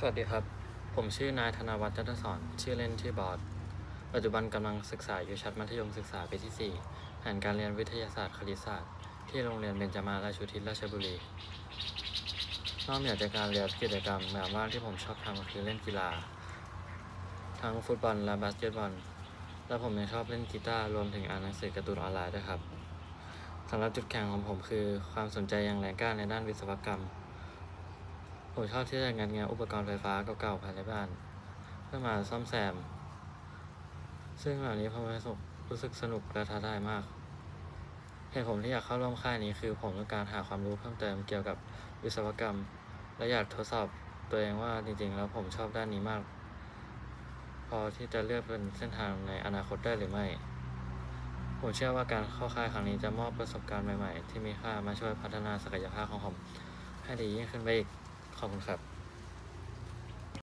สวัสดีครับ ผมชื่อนายธนวัฒน์จันทศรชื่อเล่นชื่อบอสปัจจุบันกำลังศึกษาอยู่ชั้นมัธยมศึกษาปีที่ 4 แผนการเรียนวิทยาศาสตร์คณิตศาสตร์ ที่โรงเรียนเบญจมาราชูทิศราชบุรี นอกเหนือจากการเรียนกิจกรรมแบบว่างที่ผมชอบทำก็คือเล่นกีฬา ทั้งฟุตบอลและบาสเกตบอล และผมยังชอบเล่นกีตาร์รวมถึงอ่านหนังสือการ์ตูนออนไลน์ด้วยครับสำหรับจุดแข็งของผมคือ ความสนใจอย่างแรงกล้าในด้านวิศวกรรม ผมชอบที่จะงานงานอุปกรณ์ไฟฟ้าเก่าๆภายในบ้าน เพื่อมาซ่อมแซม ซึ่งเหล่านี้ผมรู้สึกรู้สึกสนุกและท้าทายมากเหตุผมที่อยากเข้าร่วมค่ายนี้คือผมต้องการหาความรู้เพิ่มเติมเกี่ยวกับวิศวกรรม และอยากทดสอบตัวเองว่าจริงๆ แล้วผมชอบด้านนี้มาก พอที่จะเลือกเป็นเส้นทางในอนาคตได้หรือไม่ ผมเชื่อว่าการเข้าค่ายครั้งนี้จะมอบประสบการณ์ใหม่ๆ ที่มีค่ามาช่วยพัฒนาศักยภาพของผมให้ดียิ่งขึ้นไปอีก ขอบคุณครับ